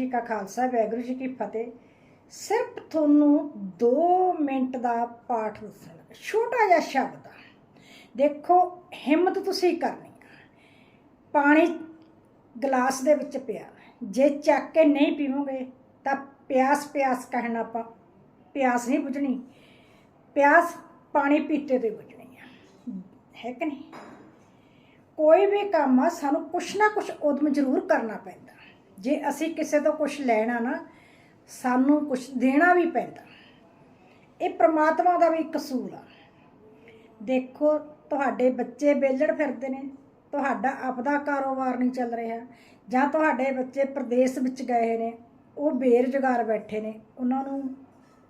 ਜੀ ਕਾ ਖਾਲਸਾ, ਵਾਹਿਗੁਰੂ ਜੀ ਕੀ ਫਤਿਹ। ਸਿਰਫ ਤੁਹਾਨੂੰ 2 ਮਿੰਟ ਦਾ ਪਾਠ ਦੱਸਣਾ ਛੋਟਾ ਜਿਹਾ ਸ਼ਬਦ ਆ। ਦੇਖੋ, ਹਿੰਮਤ ਤੁਸੀਂ ਕਰਨੀ ਆ। ਪਾਣੀ ਗਲਾਸ ਦੇ ਵਿੱਚ ਪਿਆ। ਜੇ ਚੱਕ ਕੇ ਨਹੀਂ ਪੀਵੋਗੇ, ਤਾਂ ਪਿਆਸ ਪਿਆਸ ਕਹਿਣਾ ਆਪਾਂ ਪਿਆਸ ਨਹੀਂ ਬੁਝਣੀ। ਪਿਆਸ ਪਾਣੀ ਪੀਤੇ ਤੇ ਬੁਝਣੀ ਆ। ਹੈ ਕਿ ਨਹੀਂ? ਕੋਈ ਵੀ ਕੰਮ ਆ, ਸਾਨੂੰ ਕੁਛ ਨਾ ਕੁਛ ਉਦਮ ਜ਼ਰੂਰ ਕਰਨਾ ਪੈਂਦਾ। ਜੇ ਅਸੀਂ ਕਿਸੇ ਤੋਂ ਕੁਛ ਲੈਣਾ ਨਾ, ਸਾਨੂੰ ਕੁਛ ਦੇਣਾ ਵੀ ਪੈਂਦਾ। ਇਹ ਪ੍ਰਮਾਤਮਾ ਦਾ ਵੀ ਕਸੂਰ ਆ। ਦੇਖੋ, ਤੁਹਾਡੇ ਬੱਚੇ ਬੇਲੜ ਫਿਰਦੇ ਨੇ, ਤੁਹਾਡਾ ਆਪਦਾ ਕਾਰੋਬਾਰ ਨਹੀਂ ਚੱਲ ਰਿਹਾ, ਜਾਂ ਤੁਹਾਡੇ ਬੱਚੇ ਪ੍ਰਦੇਸ਼ ਵਿੱਚ ਗਏ ਨੇ, ਉਹ ਬੇਰੁਜ਼ਗਾਰ ਬੈਠੇ ਨੇ, ਉਹਨਾਂ ਨੂੰ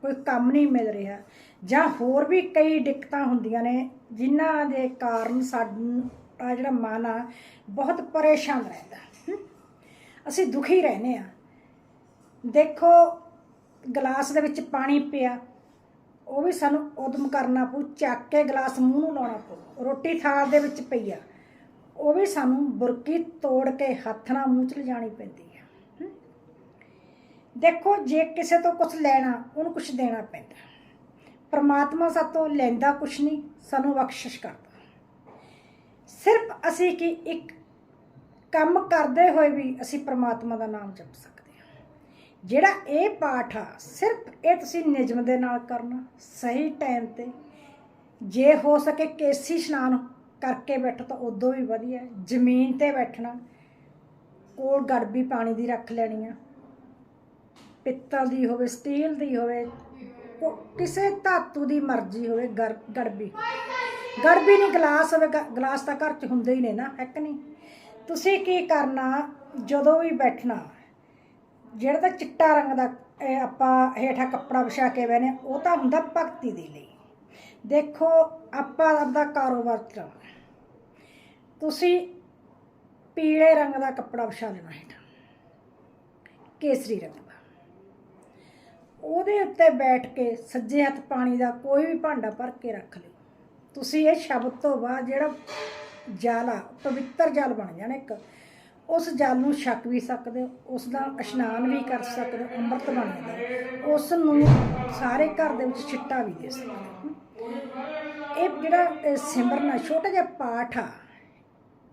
ਕੋਈ ਕੰਮ ਨਹੀਂ ਮਿਲ ਰਿਹਾ, ਜਾਂ ਹੋਰ ਵੀ ਕਈ ਦਿੱਕਤਾਂ ਹੁੰਦੀਆਂ ਨੇ, ਜਿਨ੍ਹਾਂ ਦੇ ਕਾਰਨ ਸਾਡਾ ਜਿਹੜਾ ਮਨ ਆ, ਬਹੁਤ ਪਰੇਸ਼ਾਨ ਰਹਿੰਦਾ। ਅਸੀਂ ਦੁਖੀ ਰਹਿੰਦੇ ਆ ਦੇਖੋ, ਗਲਾਸ ਦੇ ਵਿੱਚ ਪਾਣੀ ਪਿਆ, ਉਹ ਵੀ ਸਾਨੂੰ ਉਦਮ ਕਰਨਾ ਪਊ, ਚੱਕ ਕੇ ਗਲਾਸ ਮੂੰਹ ਨੂੰ ਲਾਉਣਾ ਪਊ, ਰੋਟੀ ਥਾਲ ਦੇ ਵਿੱਚ ਪਈ ਆ, ਉਹ ਵੀ ਸਾਨੂੰ ਬੁਰਕੀ ਤੋੜ ਕੇ ਹੱਥ ਨਾਲ ਮੂੰਹ ਚ ਲਿਜਾਣੀ ਪੈਂਦੀ ਆ। ਦੇਖੋ, ਜੇ ਕਿਸੇ ਤੋਂ ਕੁਝ ਲੈਣਾ, ਉਹਨੂੰ ਕੁਝ ਦੇਣਾ ਪੈਂਦਾ। ਪ੍ਰਮਾਤਮਾ ਸਾਤੋਂ ਲੈਂਦਾ ਕੁਝ ਨਹੀਂ, ਸਾਨੂੰ ਬਖਸ਼ਿਸ਼ ਕਰਦਾ। ਸਿਰਫ ਅਸੀਂ ਕਿ ਇੱਕ ਕੰਮ ਕਰਦੇ ਹੋਏ ਵੀ ਅਸੀਂ ਪ੍ਰਮਾਤਮਾ ਦਾ ਨਾਮ ਜਪ ਸਕਦੇ ਹਾਂ। ਜਿਹੜਾ ਇਹ ਪਾਠ ਆ, ਸਿਰਫ ਇਹ ਤੁਸੀਂ ਨਿਯਮ ਦੇ ਨਾਲ ਕਰਨਾ, ਸਹੀ ਟਾਈਮ ਤੇ। ਜੇ ਹੋ ਸਕੇ ਕੇਸੀ ਇਸ਼ਨਾਨ ਕਰਕੇ ਬੈਠੋ ਤਾਂ ਉਦੋਂ ਵੀ ਵਧੀਆ ਜ਼ਮੀਨ ਤੇ ਬੈਠਣਾ, ਕੋਲ ਗੜਬੀ ਪਾਣੀ ਦੀ ਰੱਖ ਲੈਣੀ ਆ। ਪਿੱਤਲ ਦੀ ਹੋਵੇ, ਸਟੀਲ ਦੀ ਹੋਵੇ ਕਿਸੇ ਧਾਤੂ ਦੀ ਮਰਜ਼ੀ ਹੋਵੇ ਗਰ- ਗੜਬੀ। ਗੜਬੀ ਨਹੀਂ, ਗਲਾਸ ਹੋਵੇ ਗਲਾਸ ਤਾਂ ਘਰ 'ਚ ਹੁੰਦੇ ਹੀ ਨੇ ਨਾ, ਹੈ ਨਹੀਂ? ਤੁਸੀਂ ਕੀ ਕਰਨਾ ਜਦੋਂ ਵੀ ਬੈਠਣਾ? ਜਿਹੜਾ ਤਾਂ ਚਿੱਟਾ ਰੰਗ ਦਾ ਆਪਾਂ ਹੇਠਾਂ ਕੱਪੜਾ ਵਿਛਾ ਕੇ ਬਹਿਨੇ ਉਹ ਤਾਂ ਹੁੰਦਾ ਭਗਤੀ ਦੇ ਲਈ। ਦੇਖੋ, ਆਪਾਂ ਆਪਦਾ ਕਾਰੋਬਾਰ ਚਲਾਉਣਾ ਤੁਸੀਂ ਪੀਲੇ ਰੰਗ ਦਾ ਕੱਪੜਾ ਵਿਛਾ ਲੈਣਾ ਹੇਠਾਂ ਕੇਸਰੀ ਰੰਗ ਦਾ। ਉਹਦੇ ਉੱਤੇ ਬੈਠ ਕੇ ਸੱਜੇ ਹੱਥ ਪਾਣੀ ਦਾ ਕੋਈ ਵੀ ਭਾਂਡਾ ਭਰ ਕੇ ਰੱਖ ਲਿਓ। ਤੁਸੀਂ ਇਹ ਸ਼ਬਦ ਤੋਂ ਬਾਅਦ ਜਿਹੜਾ ਜਲ ਆ ਪਵਿੱਤਰ ਜਲ ਬਣ ਜਾਣਾ ਇੱਕ। ਉਸ ਜਲ ਨੂੰ ਛਕ ਵੀ ਸਕਦੇ ਹੋ ਉਸ ਦਾ ਇਸ਼ਨਾਨ ਵੀ ਕਰ ਸਕਦੇ ਹੋ ਅੰਮ੍ਰਿਤ ਬਣ ਜਾਂਦਾ। ਉਸ ਨੂੰ ਸਾਰੇ ਘਰ ਦੇ ਵਿੱਚ ਛਿੱਟਾ ਵੀ ਦੇ ਸਕਦੇ। ਹੋ ਇਹ ਜਿਹੜਾ ਸਿਮਰਨ ਆ, ਛੋਟਾ ਜਿਹਾ ਪਾਠ ਆ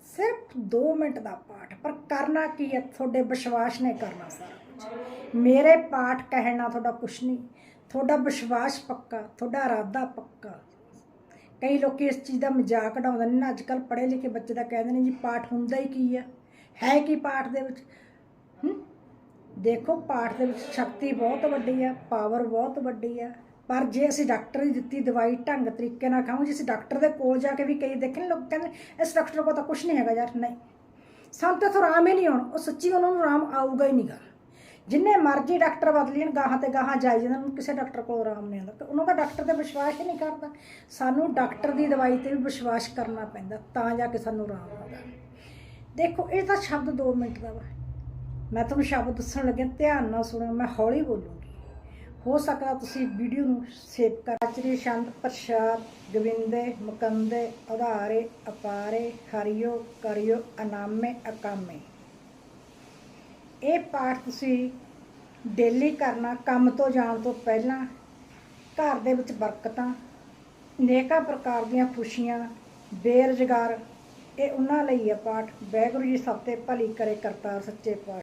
ਸਿਰਫ 2 ਮਿੰਟ ਦਾ ਪਾਠ ਪਰ ਕਰਨਾ ਕੀ ਹੈ? ਤੁਹਾਡੇ ਵਿਸ਼ਵਾਸ ਨੇ ਕਰਨਾ ਸਾਰਾ ਕੁਝ ਮੇਰੇ ਪਾਠ ਕਹਿਣਾ ਤੁਹਾਡਾ ਕੁਛ ਨਹੀਂ। ਤੁਹਾਡਾ ਵਿਸ਼ਵਾਸ ਪੱਕਾ ਤੁਹਾਡਾ ਇਰਾਦਾ ਪੱਕਾ। ਕਈ ਲੋਕੀ ਇਸ ਚੀਜ਼ ਦਾ ਮਜ਼ਾਕ ਉਡਾਉਂਦੇ ਨੇ, ਨਾ ਅੱਜ ਕੱਲ ਪੜ੍ਹੇ ਲਿਖੇ ਬੱਚੇ ਦਾ ਕਹਿੰਦੇ ਨੇ ਜੀ ਪਾਠ ਹੁੰਦਾ ਹੀ ਕੀ ਆ? ਹੈ ਕੀ ਪਾਠ ਦੇ ਵਿੱਚ? ਦੇਖੋ, ਪਾਠ ਦੇ ਵਿੱਚ ਸ਼ਕਤੀ ਬਹੁਤ ਵੱਡੀ ਆ ਪਾਵਰ ਬਹੁਤ ਵੱਡੀ ਆ। ਪਰ ਜੇ ਅਸੀਂ ਡਾਕਟਰ ਦੀ ਦਿੱਤੀ ਦਵਾਈ ਢੰਗ ਤਰੀਕੇ ਨਾਲ ਖਾਵਾਂ ਜੇ ਅਸੀਂ ਡਾਕਟਰ ਦੇ ਕੋਲ ਜਾ ਕੇ ਵੀ ਕਈ ਦੇਖੇ ਲੋਕ ਕਹਿੰਦੇ ਇਸ ਡਾਕਟਰ ਕੋਲ ਤਾਂ ਕੁਝ ਨਹੀਂ ਹੈਗਾ ਯਾਰ, ਨਹੀਂ। ਸਾਨੂੰ ਤਾਂ ਇੱਥੋਂ ਆਰਾਮ ਹੀ ਨਹੀਂ ਆਉਣ, ਉਹ ਸੱਚੀ ਉਹਨਾਂ ਨੂੰ ਆਰਾਮ ਆਊਗਾ ਹੀ ਨਹੀਂਗਾ ਜਿੰਨੇ ਮਰਜ਼ੀ ਡਾਕਟਰ ਬਦਲ ਗਾਹਾਂ ਤੇ ਗਾਹਾਂ ਜਾਈ ਜਾਂਦੇ ਨੂੰ ਕਿਸੇ ਡਾਕਟਰ ਕੋਲ ਆਰਾਮ ਨਹੀਂ ਆਉਂਦਾ ਤੇ ਉਹਨਾਂ ਦਾ ਡਾਕਟਰ ਤੇ ਵਿਸ਼ਵਾਸ ਹੀ ਨਹੀਂ ਕਰਦਾ। ਸਾਨੂੰ ਡਾਕਟਰ ਦੀ ਦਵਾਈ ਤੇ ਵੀ ਵਿਸ਼ਵਾਸ ਕਰਨਾ ਪੈਂਦਾ, ਤਾਂ ਜਾ ਕੇ ਸਾਨੂੰ ਆਰਾਮ ਆਉਂਦਾ ਦੇਖੋ, ਇਹ ਤਾਂ ਸ਼ਬਦ 2 ਮਿੰਟ ਦਾ ਵਾ। ਮੈਂ ਤੁਹਾਨੂੰ ਸ਼ਬਦ ਦੱਸਣ ਲੱਗਿਆ ਧਿਆਨ ਨਾਲ ਸੁਣਿਓ ਮੈਂ ਹੌਲੀ ਬੋਲੂੰਗੀ। ਹੋ ਸਕਦਾ ਤੁਸੀਂ ਵੀਡੀਓ ਨੂੰ ਸੇਵ ਕਰ ਅਚਰੀ ਸ਼ੰਦ ਪ੍ਰਸ਼ਾਦ, ਗਵਿੰਦੇ, ਮੁਕੰਦੇ, ਉਧਾਰੇ, ਅਪਾਰੇ, ਹਰਿਓ, ਕਰਿਓ, ਅਨਾਮੇ, ਅਕਾਮੇ। ਇਹ ਪਾਠ ਤੁਸੀਂ ਡੇਲੀ ਕਰਨਾ, ਕੰਮ ਤੋਂ ਜਾਣ ਤੋਂ ਪਹਿਲਾਂ ਘਰ ਦੇ ਵਿੱਚ ਬਰਕਤਾਂ, ਨੇਕਾਂ ਪ੍ਰਕਾਰ ਦੀਆਂ ਖੁਸ਼ੀਆਂ, ਬੇਰੁਜ਼ਗਾਰ, ਇਹ ਉਹਨਾਂ ਲਈ ਹੈ ਪਾਠ। ਵਾਹਿਗੁਰੂ ਜੀ ਸਭ ਤੇ ਭਲੀ ਕਰੇ ਕਰਤਾਰ ਸੱਚੇ ਪਾਠ